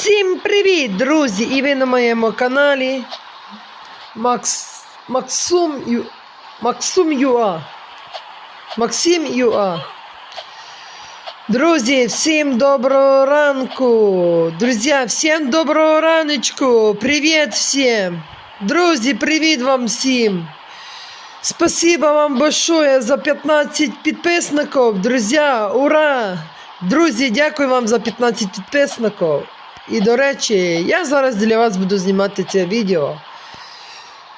Всім привіт, друзі! І ви на моєму каналі Макс... Максум Юа. Максим Юа. Друзі, всім доброго ранку! Друзі, всім доброго раночку! Привіт всім! Друзі, привіт вам всім! Спасибо вам большое за 15 підписників, друзі, ура! Друзі, дякую вам за 15 підписників. І до речі, я зараз для вас буду знімати це відео.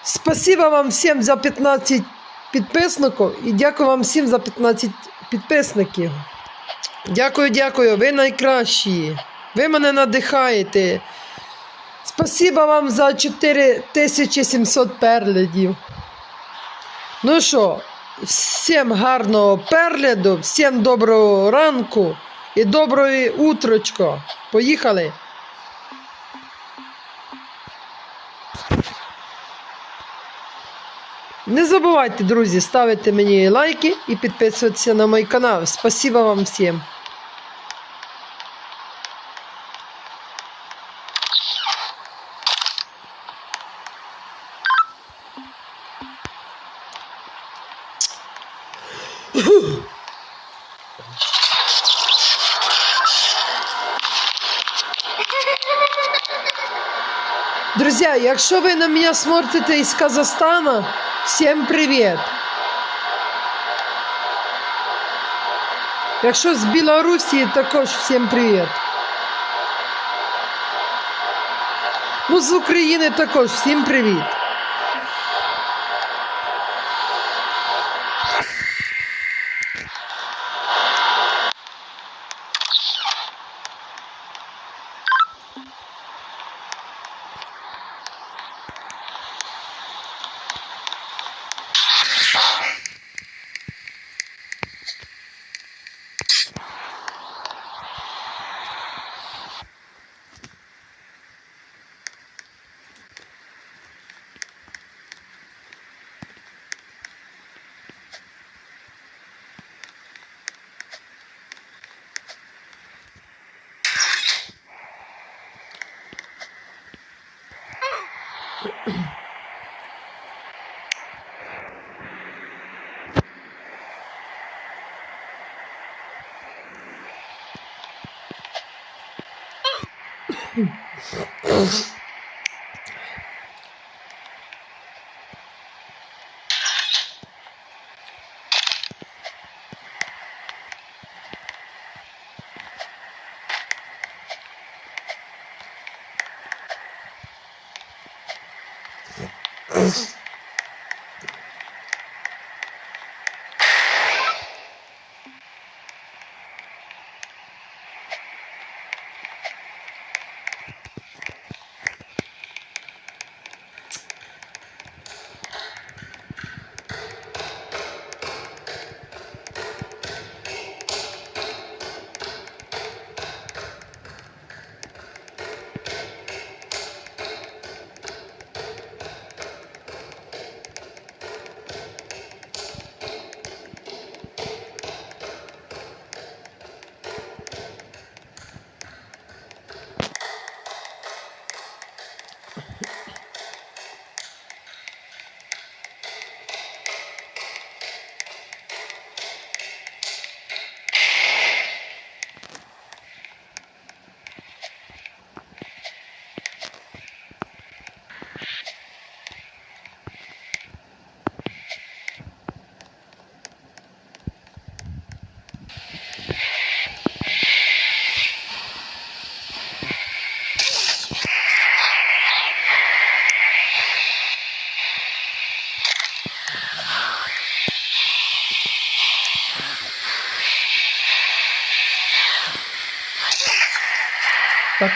Спасибо вам всім за 15 підписників і дякую вам всім за 15 підписників. Дякую, дякую, ви найкращі. Ви мене надихаєте. Спасибо вам за 4700 переглядів. Ну що, всім гарного перегляду, всім доброго ранку і доброї утрочко. Поїхали! Не забувайте, друзі, ставити мені лайки і підписуватися на мій канал. Спасибо вам всім. Друзі, якщо ви на мене смотрите із Казахстана, всім привіт. Якщо з Білорусі, також всім привіт. Ну, з України також всім привіт. Oh. things.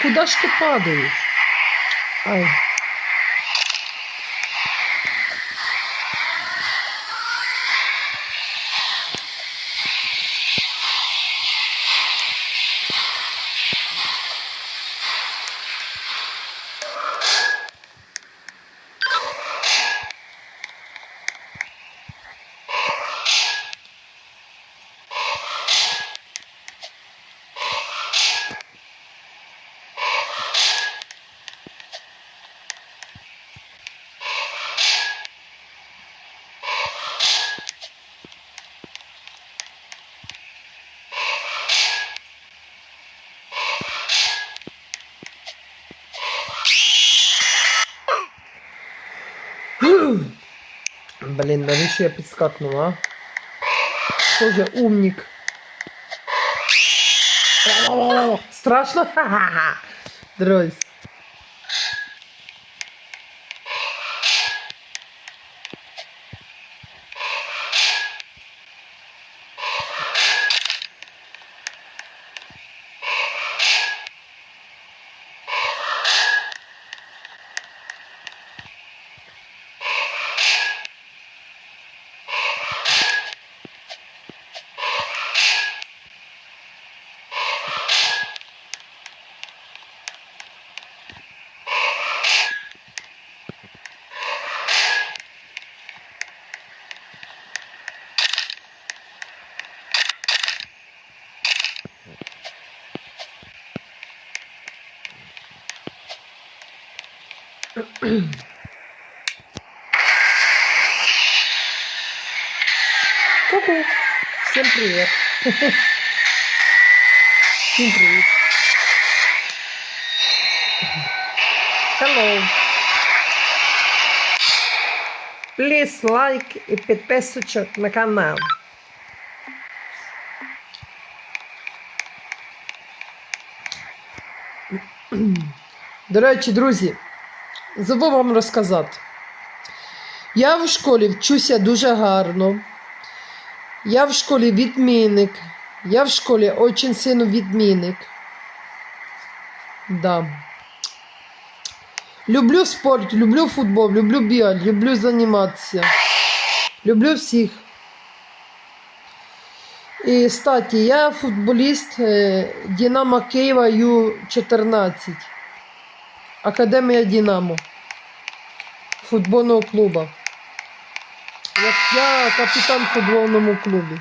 Куди ж ты падаешь? Ай. Блін, навіщо я подскакнул, а? Тоже умник. Страшно? Ха-ха-ха. Друзі. Ку-ку. Всім привіт. Всім привіт. Hello. Please like і підписочок на канал. До речі, друзі, забув вам розказати. Я в школі вчуся дуже гарно. Я в школі відмінник. Я в школі очень сильно відмінник. Да. Люблю спорт, люблю футбол, люблю бігати, люблю займатися. Люблю всіх. І, кстати, я футболіст е, Динамо Києва Ю-14. Академія Дінамо Футбольного клубу. Як я капітан футбольному клубі.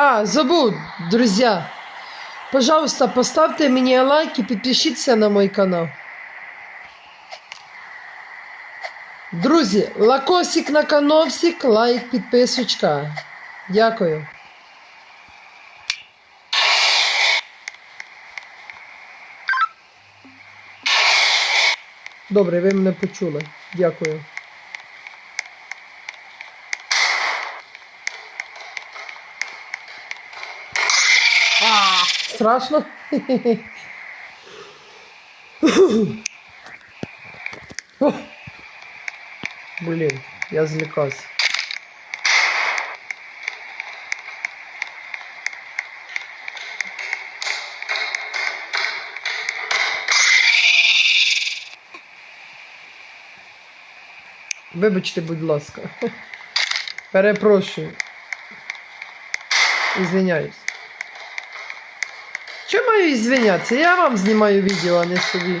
А, забыл, друзья. Пожалуйста, поставьте мне лайк и подпишитесь на мой канал. Друзі, лакосик на кановсик, лайк, підписочка. Дякую. Добре, ви мене почули. Дякую. Страшно? Блин, я злякався. Вибачте, будь ласка. Перепрошую. Ізвиняюсь. Чому маю ізвинятися? Я вам знімаю відео, а не собі.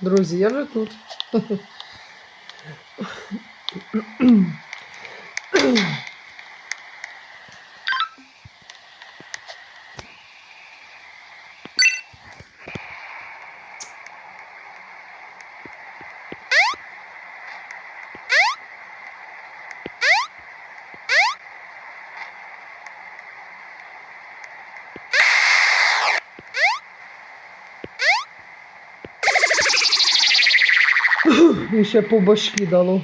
друзі, я вже тут. І ще по башки дало.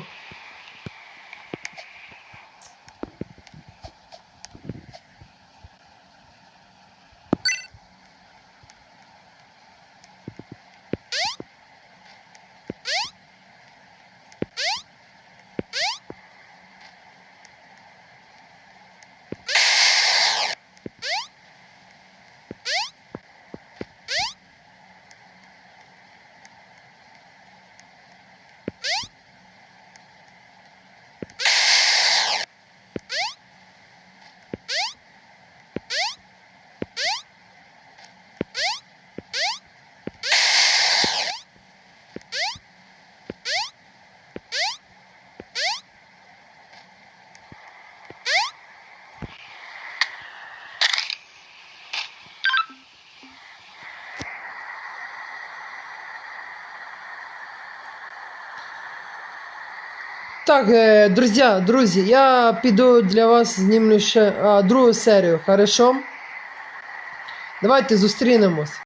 Так, е, друзі, друзі, я піду для вас знімлю ще а, другу серію, хорошо? Давайте зустрінемось.